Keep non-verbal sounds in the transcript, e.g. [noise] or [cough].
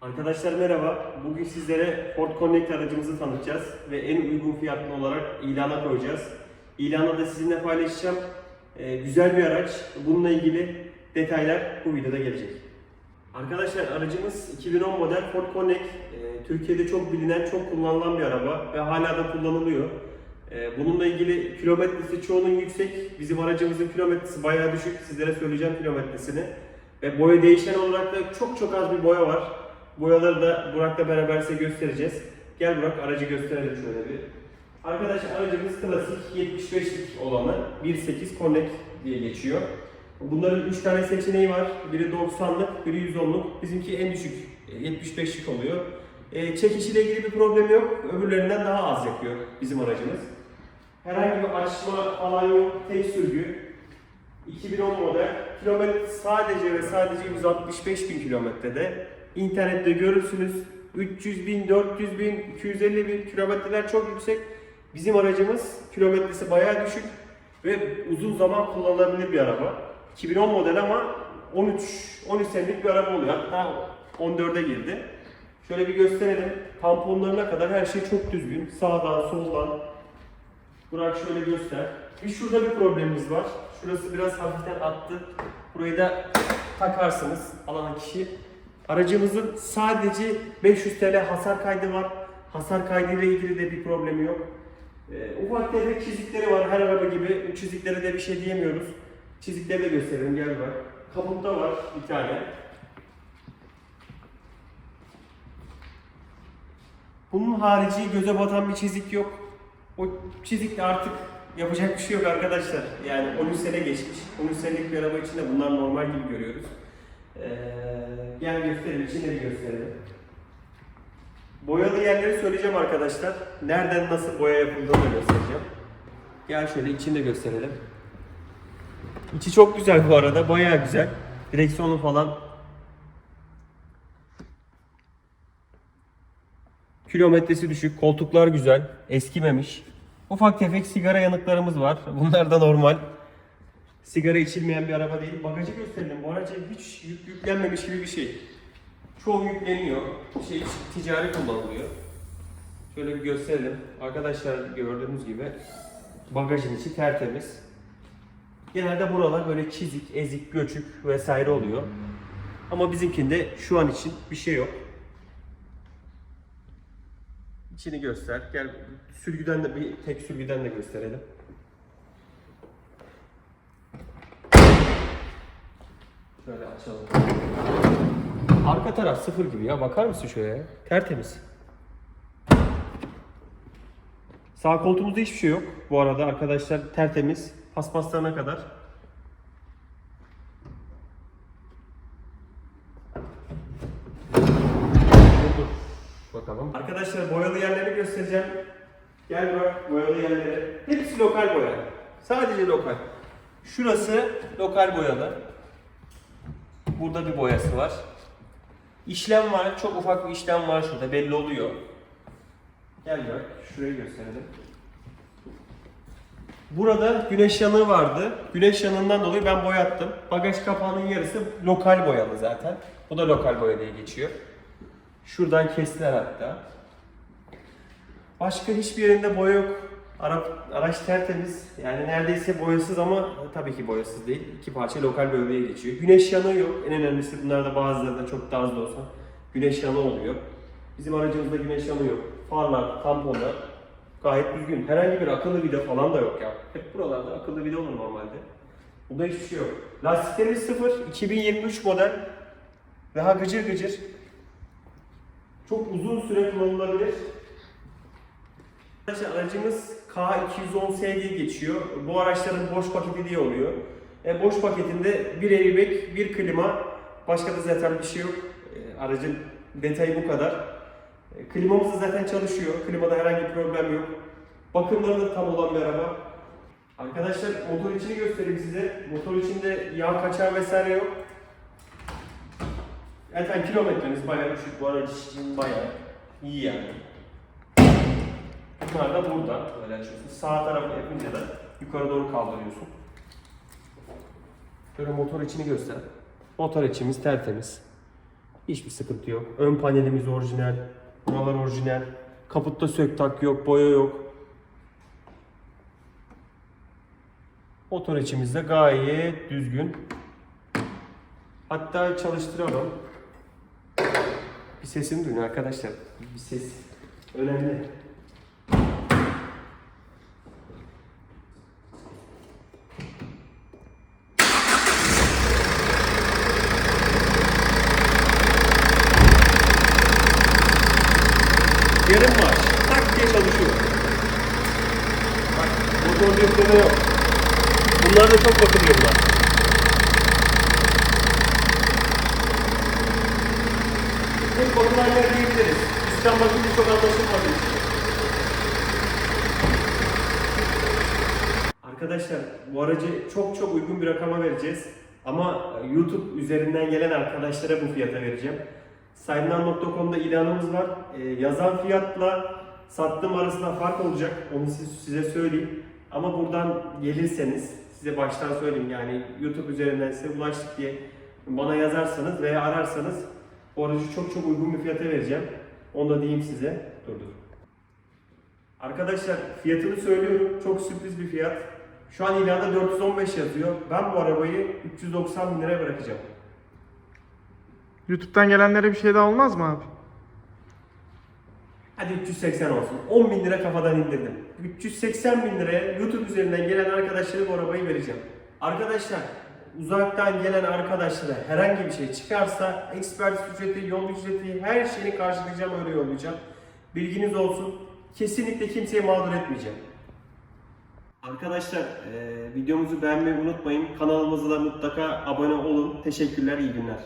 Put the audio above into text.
Arkadaşlar merhaba. Bugün sizlere Ford Connect aracımızı tanıtacağız ve en uygun fiyatlı olarak ilana koyacağız. İlana da sizinle paylaşacağım. Ee, güzel bir araç. Bununla ilgili detaylar bu videoda gelecek. Arkadaşlar aracımız 2010 model Ford Connect. Ee, Türkiye'de çok bilinen, çok kullanılan bir araba ve hala da kullanılıyor. Ee, bununla ilgili kilometresi çoğunun yüksek. Bizim aracımızın kilometresi bayağı düşük. Sizlere söyleyeceğim kilometresini. Ve boya değişen olarak da çok çok az bir boya var. Boyaları da Burak'la beraber size göstereceğiz. Gel Burak aracı gösterelim şöyle bir. Arkadaşlar aracımız klasik 75'lik olanı 1.8 Connect diye geçiyor. Bunların 3 tane seçeneği var. Biri 90'lık, biri 110'luk. Bizimki en düşük e, 75'lik oluyor. E, çekişiyle ilgili bir problem yok. Öbürlerinden daha az yakıyor bizim aracımız. Herhangi bir açma falan yok. Tek sürgü. 2010 model. Kilometre sadece ve sadece 165 bin kilometrede. İnternette görürsünüz. 300 bin, 400 bin, 250 bin kilometreler çok yüksek. Bizim aracımız kilometresi bayağı düşük ve uzun zaman kullanılabilir bir araba. 2010 model ama 13 13 senelik bir araba oluyor. Hatta 14'e girdi. Şöyle bir gösterelim. Tamponlarına kadar her şey çok düzgün. Sağdan, soldan. Burak şöyle göster. Bir şurada bir problemimiz var. Şurası biraz hafiften attı. Burayı da takarsınız alan kişi. Aracımızın sadece 500 TL hasar kaydı var. Hasar kaydı ile ilgili de bir problemi yok. Ee, ufak tefek çizikleri var her araba gibi. Bu çiziklere de bir şey diyemiyoruz. Çizikleri de gösterelim gel bak. Kaputta var bir tane. Bunun harici göze batan bir çizik yok. O çizik de artık yapacak bir şey yok arkadaşlar. Yani 13 sene geçmiş. 13 senelik bir araba için de bunlar normal gibi görüyoruz. Ee, gel gösterelim, içinde bir gösterelim. Boyalı yerleri söyleyeceğim arkadaşlar. Nereden nasıl boya yapıldığını göstereceğim. Gel şöyle içini de gösterelim. İçi çok güzel bu arada, bayağı güzel. Direksiyonu falan Kilometresi düşük, koltuklar güzel, eskimemiş. Ufak tefek sigara yanıklarımız var. [laughs] Bunlar da normal. Sigara içilmeyen bir araba değil. Bagajı gösterelim. Bu araca hiç yük yüklenmemiş gibi bir şey. Çoğu yükleniyor. Şey ticari kullanılıyor. Şöyle bir gösterelim. Arkadaşlar gördüğünüz gibi bagajın içi tertemiz. Genelde buralar böyle çizik, ezik, göçük vesaire oluyor. Ama bizimkinde şu an için bir şey yok. İçini göster. Gel sürgüden de bir tek sürgüden de gösterelim. Şöyle açalım. Arka taraf sıfır gibi ya. Bakar mısın şöyle? Tertemiz. Sağ koltuğumuzda hiçbir şey yok. Bu arada arkadaşlar tertemiz. Paspaslarına kadar. Bakalım. Arkadaşlar boyalı yerleri göstereceğim. Gel bak boyalı yerleri. Hepsi lokal boya. Sadece lokal. Şurası lokal boyalı. Burada bir boyası var. İşlem var. Çok ufak bir işlem var şurada. Belli oluyor. Gel bak. Şurayı gösterelim. Burada güneş yanığı vardı. Güneş yanığından dolayı ben boyattım. Bagaj kapağının yarısı lokal boyalı zaten. Bu da lokal boya diye geçiyor. Şuradan kestiler hatta. Başka hiçbir yerinde boya yok. Ara, araç tertemiz. Yani neredeyse boyasız ama tabii ki boyasız değil. İki parça lokal boyaya geçiyor. Güneş yanığı yok. En önemlisi bunlarda bazılarında çok da az olsa güneş yanığı oluyor. Bizim aracımızda güneş yanığı yok. Farlar, tamponlar gayet düzgün. Herhangi bir akıllı vida falan da yok ya. Hep buralarda akıllı vida olur normalde. Bunda hiçbir şey yok. Lastiklerimiz sıfır. 2023 model. Daha gıcır gıcır. Çok uzun süre kullanılabilir. Arkadaşlar aracımız K210S diye geçiyor. Bu araçların boş paketi diye oluyor. E, boş paketinde bir airbag, bir klima, başka da zaten bir şey yok. E, aracın detayı bu kadar. E, klimamız da zaten çalışıyor. Klimada herhangi bir problem yok. Bakımları da tam olan bir araba. Arkadaşlar motor içini göstereyim size. Motor içinde yağ kaçağı vesaire yok. Zaten kilometremiz bayağı düşük. Bu araç için bayağı iyi yani. Bunlar da burada. Böyle açıyorsun. Sağ tarafı yapınca da yukarı doğru kaldırıyorsun. Şöyle motor içini göster. Motor içimiz tertemiz. Hiçbir sıkıntı yok. Ön panelimiz orijinal. Buralar orijinal. Kaputta sök tak yok, boya yok. Motor içimiz de gayet düzgün. Hatta çalıştıralım. Bir sesini duyun arkadaşlar. Bir ses önemli. Yarım maaş. Tak diye çalışıyor. Bak motor yükleme yok. Bunlar da çok bakılıyor bunlar. Tek bakılan yer diyebiliriz. Üstten bakınca çok anlaşılmadı. Arkadaşlar bu aracı çok çok uygun bir rakama vereceğiz. Ama YouTube üzerinden gelen arkadaşlara bu fiyata vereceğim. Saydnan.com'da ilanımız var. Ee, yazan fiyatla sattığım arasında fark olacak. Onu siz- size söyleyeyim. Ama buradan gelirseniz size baştan söyleyeyim yani YouTube üzerinden size ulaştık diye bana yazarsanız veya ararsanız bu aracı çok çok uygun bir fiyata vereceğim. Onu da diyeyim size. Dur dur. Arkadaşlar fiyatını söylüyorum. Çok sürpriz bir fiyat. Şu an ilanda 415 yazıyor. Ben bu arabayı 390 bin liraya bırakacağım. YouTube'dan gelenlere bir şey daha olmaz mı abi? Hadi 380 olsun. 10 bin lira kafadan indirdim. 380 bin liraya YouTube üzerinden gelen arkadaşlara bu arabayı vereceğim. Arkadaşlar uzaktan gelen arkadaşlara herhangi bir şey çıkarsa ekspertiz ücreti, yol ücreti her şeyini karşılayacağım öyle yollayacağım. Bilginiz olsun. Kesinlikle kimseyi mağdur etmeyeceğim. Arkadaşlar eee, videomuzu beğenmeyi unutmayın. Kanalımıza da mutlaka abone olun. Teşekkürler, iyi günler.